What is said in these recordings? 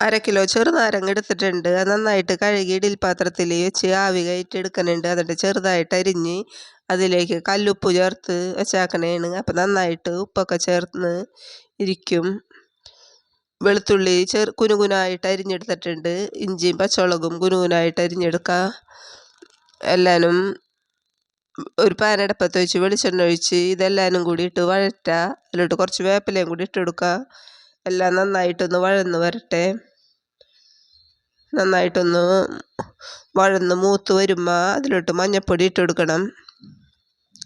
അര കിലോ ചെറുനാരങ്ങ എടുത്തിട്ടുണ്ട്. അത് നന്നായിട്ട് കഴുകി ഇടിൽപാത്രത്തിൽ വെച്ച് ആവി കയറ്റി എടുക്കുന്നുണ്ട്. എന്നിട്ട് ചെറുതായിട്ട് അരിഞ്ഞ് അതിലേക്ക് കല്ലുപ്പ് ചേർത്ത് വെച്ചാക്കണേണ്. അപ്പം നന്നായിട്ട് ഉപ്പൊക്കെ ചേർന്ന് ഇരിക്കും. വെളുത്തുള്ളി ചെറു കുനുകുനായിട്ട് അരിഞ്ഞെടുത്തിട്ടുണ്ട്. ഇഞ്ചിയും പച്ചമുളകും കുനുകുനായിട്ട് അരിഞ്ഞെടുക്കുക എല്ലാനും ഒരു പാനടപ്പത്ത് വെച്ച് വെളിച്ചെണ്ണ ഒഴിച്ച് ഇതെല്ലാനും കൂടി ഇട്ട് വഴറ്റുക അതിലോട്ട് കുറച്ച് വേപ്പിലയും കൂടി ഇട്ട് എല്ലാം നന്നായിട്ടൊന്ന് വഴന്ന് വരട്ടെ. നന്നായിട്ടൊന്ന് വഴന്ന് മൂത്ത് വരുമ്പോൾ അതിലോട്ട് മഞ്ഞൾപ്പൊടി ഇട്ട് കൊടുക്കണം.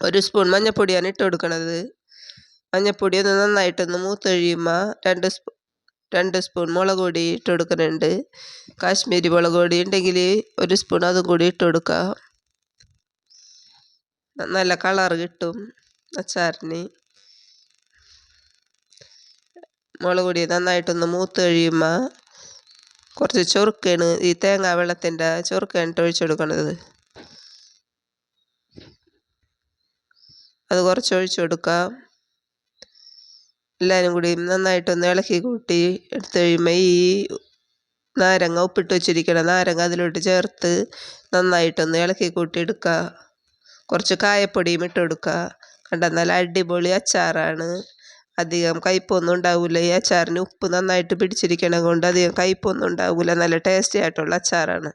ഒരു സ്പൂൺ മഞ്ഞൾപ്പൊടിയാണ് ഇട്ട് കൊടുക്കണത്. മഞ്ഞൾപ്പൊടി ഒന്ന് നന്നായിട്ടൊന്ന് മൂത്ത് കഴിയുമ്പോൾ രണ്ട് സ്പൂ രണ്ട് സ്പൂൺ മുളക് പൊടി ഇട്ട് കൊടുക്കുന്നുണ്ട്. കാശ്മീരി മുളക് പൊടി ഉണ്ടെങ്കിൽ ഒരു സ്പൂൺ അതും കൂടി ഇട്ട് കൊടുക്കുക നല്ല കളർ കിട്ടും അച്ചാറിന് മുളക് പൊടി നന്നായിട്ടൊന്ന് മൂത്ത് കഴിയുമ്പോൾ കുറച്ച് ചൊറുക്കാണ് ഈ തേങ്ങാ വെള്ളത്തിന്റെ ചൊറുക്കാണ് ഒഴിച്ചെടുക്കണത് അത് കുറച്ച് ഒഴിച്ചെടുക്കാം എല്ലാവരും കൂടി നന്നായിട്ടൊന്ന് ഇളക്കി കൂട്ടി എടുത്ത് കഴിയുമ്പോൾ ഈ നാരങ്ങ ഉപ്പിട്ട് വെച്ചിരിക്കണം നാരങ്ങ അതിലോട്ട് ചേർത്ത് നന്നായിട്ടൊന്ന് ഇളക്കി കൂട്ടി എടുക്കുക കുറച്ച് കായപ്പൊടിയും ഇട്ട് കൊടുക്കുക നല്ല അടിപൊളി അച്ചാറാണ്. അധികം കയ്പൊന്നും ഉണ്ടാവില്ല ഈ അച്ചാറിന് ഉപ്പ് നന്നായിട്ട് പിടിച്ചിരിക്കണം കൊണ്ട് അധികം കയ്പൊന്നും ഉണ്ടാവില്ല നല്ല ടേസ്റ്റി ആയിട്ടുള്ള അച്ചാറാണ്.